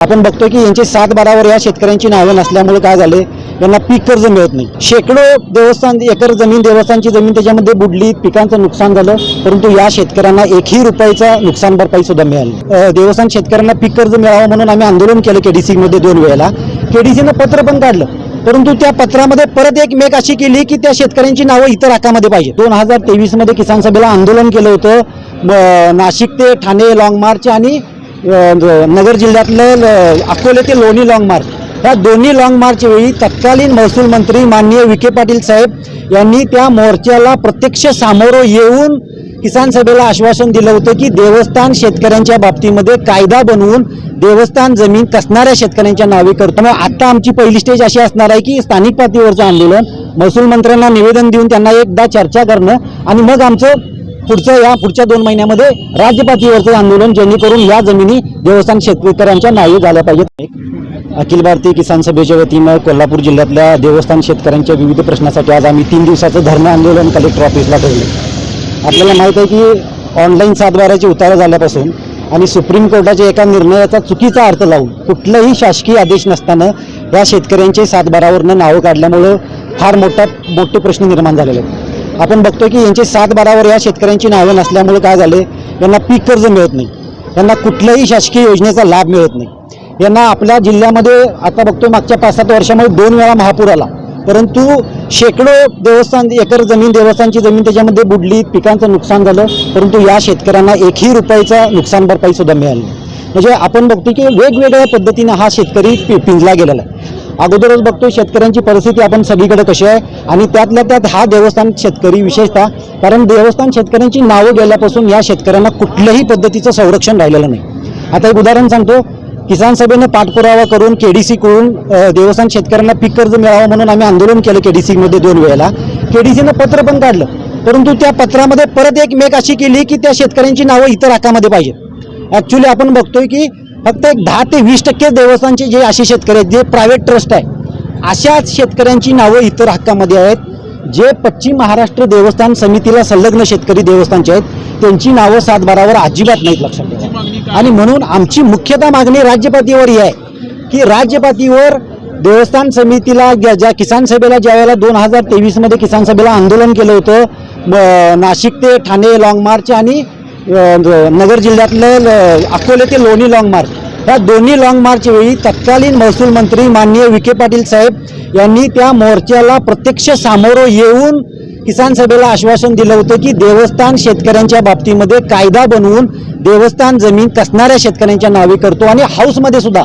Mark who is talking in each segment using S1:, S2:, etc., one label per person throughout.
S1: आपण बघतोय की यांचे सात बारावर या शेतकऱ्यांची नावे नसल्यामुळे काय झाले? यांना पीक कर्ज मिळत नाही. शेकडो देवस्थान एकर जमीन देवस्थानची जमीन त्याच्यामध्ये बुडली पिकांचं नुकसान झालं परंतु या शेतकऱ्यांना एकही रुपयाचा नुकसान भरपाई सुद्धा मिळाली देवस्थान शेतकऱ्यांना पीक कर्ज मिळावं म्हणून आम्ही आंदोलन केलं केडीसी मध्ये दोन वेळेला. केडीसीनं पत्र पण काढलं. परंतु त्या पत्रामध्ये परत एक मेक अशी केली की त्या शेतकऱ्यांची नावं इतर राखामध्ये पाहिजे. दोन हजार तेवीसमध्ये किसान सभेला आंदोलन केलं होतं. नाशिक ते ठाणे लाँग मार्च आणि नगर जिल्ह्यातलं ल- अकोले ते लोणी लॉंग मार्च या दोन्ही लॉंग मार्चवेळी तत्कालीन महसूल मंत्री माननीय विखे पाटील साहेब यांनी त्या मोर्चाला प्रत्यक्ष सामोरं येऊन किसान सभेला आश्वासन दिलं होतं की देवस्थान शेतकऱ्यांच्या बाबतीमध्ये कायदा बनवून देवस्थान जमीन कसणाऱ्या शेतकऱ्यांच्या नावे करतो. मग आता आमची पहिली स्टेज अशी असणार आहे की स्थानिक पातळीवरचं आंदोलन. महसूल मंत्र्यांना निवेदन देऊन त्यांना एकदा चर्चा करणं आणि मग आमचं पुढचं या पुढच्या दोन महिन्यामध्ये राज्यपातळीवरचं आंदोलन जेणेकरून या जमिनी देवस्थान शेतकऱ्यांच्या नाही झाल्या पाहिजेत. अखिल भारतीय किसान सभेच्या वतीनं कोल्हापूर जिल्ह्यातल्या देवस्थान शेतकऱ्यांच्या विविध प्रश्नासाठी आज आम्ही तीन दिवसाचं धरणं आंदोलन कलेक्टर ऑफिसला ठेवले. आपल्याला माहीत आहे की ऑनलाईन सातबाराची उतारा झाल्यापासून आणि सुप्रीम कोर्टाच्या एका निर्णयाचा चुकीचा अर्थ लावून कुठलाही शासकीय आदेश नसताना या शेतकऱ्यांचे सातबारावरनं नावं काढल्यामुळं फार मोठा मोठे प्रश्न निर्माण झालेले आहेत. आपण बघतोय की यांचे सात बारावर या शेतकऱ्यांची नावं नसल्यामुळे काय झाले? यांना पीक कर्ज मिळत नाही. यांना कुठल्याही शासकीय योजनेचा लाभ मिळत नाही. यांना आपल्या जिल्ह्यामध्ये आता बघतो मागच्या पाच सात वर्षामध्ये दोन वेळा महापूर आला. परंतु शेकडो देवस्थान एकर जमीन देवस्थानची जमीन त्याच्यामध्ये बुडली पिकांचं नुकसान झालं. परंतु या शेतकऱ्यांना एकही रुपयाचा नुकसान भरपाई सुद्धा मिळाली म्हणजे आपण बघतो की वेगवेगळ्या पद्धतीनं हा शेतकरी पि- पिंजला गेलेला आहे. अगोदरच बघतो शेतकऱ्यांची परिस्थिती आपण सगळीकडे कशी आहे. आणि त्यातल्या त्यात हा देवस्थान शेतकरी विशेषतः कारण देवस्थान शेतकऱ्यांची नावं गेल्यापासून या शेतकऱ्यांना कुठल्याही पद्धतीचं संरक्षण राहिलेलं नाही. आता एक उदाहरण सांगतो. किसान सभेनं पाठपुरावा करून केडीसी कडून देवस्थान शेतकऱ्यांना पीक कर्ज मिळावं म्हणून आम्ही आंदोलन केलं डी सीमध्ये दोन वेळेला. केडीसीनं पत्र पण काढलं. परंतु त्या पत्रामध्ये परत एक मेक अशी केली की त्या शेतकऱ्यांची नावं इतर हक्कामध्ये पाहिजे ॲक्च्युली आपण बघतोय की फक्त एक दहा ते वीस टक्के देवस्थानचे जे असे शेतकरी आहेत जे प्रायव्हेट ट्रस्ट आहे अशाच शेतकऱ्यांची नावं इतर हक्कामध्ये आहेत. जे पश्चिम महाराष्ट्र देवस्थान समितीला संलग्न शेतकरी देवस्थानचे आहेत त्यांची नावं सातबारावर अजिबात नाहीत लक्षात ठेवा. आणि म्हणून आमची मुख्यतः मागणी राज्यपातीवर ही आहे की राज्यपातीवर देवस्थान समितीला ज्या ज्या किसान सभेला ज्या वेळेला दोन हजार तेवीसमध्ये किसान सभेला आंदोलन केलं होतं नाशिक ते ठाणे लाँग मार्च आणि नगर जिल्ह्यातलं अकोले ते लोणी लॉंग मार्च ह्या दोन्ही लॉंग मार्चवेळी तत्कालीन महसूल मंत्री माननीय विखे पाटील साहेब यांनी त्या मोर्चाला प्रत्यक्ष सामोरं येऊन किसान सभेला आश्वासन दिलं होतं की देवस्थान शेतकऱ्यांच्या बाबतीमध्ये कायदा बनवून देवस्थान जमीन कसणाऱ्या शेतकऱ्यांच्या नावे करतो. आणि हाऊसमध्ये सुद्धा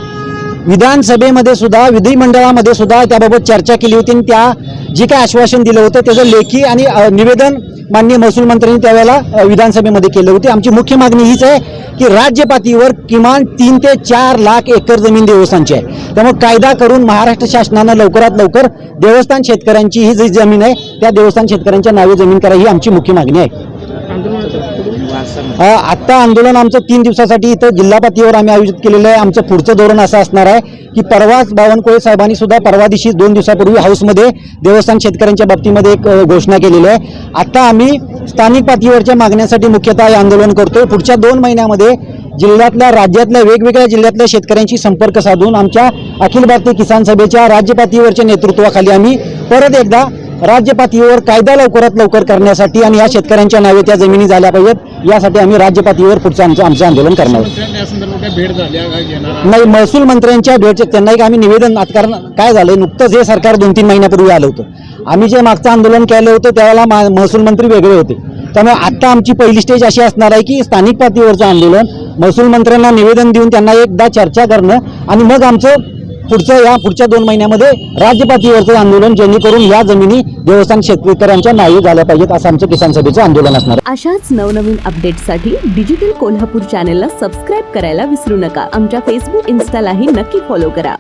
S1: विधानसभेमध्ये सुद्धा विधिमंडळामध्ये सुद्धा त्याबाबत चर्चा केली होती. आणि त्या जे काय आश्वासन दिलं होतं त्याचं लेखी आणि निवेदन माननीय महसूल मंत्र्यांनी त्यावेळेला विधानसभेमध्ये केलं होते. आमची मुख्य मागणी हीच आहे की राज्य पातळीवर किमान तीन ते चार लाख एकर जमीन देवस्थानची आहे. त्यामुळे कायदा करून महाराष्ट्र शासनानं लवकरात लवकर देवस्थान शेतकऱ्यांची ही जी जमीन आहे त्या देवस्थान शेतकऱ्यांच्या नावे जमीन करा ही आमची मुख्य मागणी आहे. अ, आंदोलन आमचं तीन दिवसासाठी इथं जिल्हा पातळीवर आम्ही आयोजित केलेलं आहे. आमचं पुढचं धोरण असं असणार आहे की परवाच बावनकुळे साहेबांनी सुद्धा परवा दिवशी दोन दिवसापूर्वी हाऊसमध्ये देवस्थान शेतकऱ्यांच्या बाबतीमध्ये एक घोषणा केलेली आहे. आता आम्ही स्थानिक पातळीवरच्या मागण्यांसाठी मुख्यतः हे आंदोलन करतो पुढच्या दोन महिन्यामध्ये जिल्ह्यातल्या राज्यातल्या वेगवेगळ्या जिल्ह्यातल्या शेतकऱ्यांशी संपर्क साधून आमच्या अखिल भारतीय किसान सभेच्या राज्य पातळीवरच्या नेतृत्वाखाली आम्ही परत एकदा राज्य पातळीवर कायदा लवकरात लवकर करण्यासाठी आणि या शेतकऱ्यांच्या नावे त्या जमिनी झाल्या पाहिजेत यासाठी आम्ही राज्य पातळीवर पुढचं आमचं आमचं आंदोलन करणार नाही महसूल मंत्र्यांच्या भेट त्यांना एक आम्ही निवेदन कारण काय झालंय नुकतंच हे सरकार दोन तीन महिन्यापूर्वी आलं होतं. आम्ही जे मागचं आंदोलन केलं होतं त्यावेळेला मा- महसूल मंत्री वेगळे होते. त्यामुळे आता आमची पहिली स्टेज अशी असणार आहे की स्थानिक पातळीवरचं आंदोलन महसूल मंत्र्यांना निवेदन देऊन त्यांना एकदा चर्चा करणं आणि मग आमचं पुढचं या पुढच्या दोन महिन्यामध्ये राज्यपातळीवरचं आंदोलन जेणेकरून या जमिनी देवस्थान शेतकऱ्यांच्या नाही झाल्या पाहिजेत असं आमचं किसान सभेचं आंदोलन असणार
S2: अशाच नवनवीन अपडेटसाठी डिजिटल कोल्हापूर चॅनेलला सबस्क्राईब करायला विसरू नका. आमच्या फेसबुक इन्स्टालाही नक्की फॉलो करा.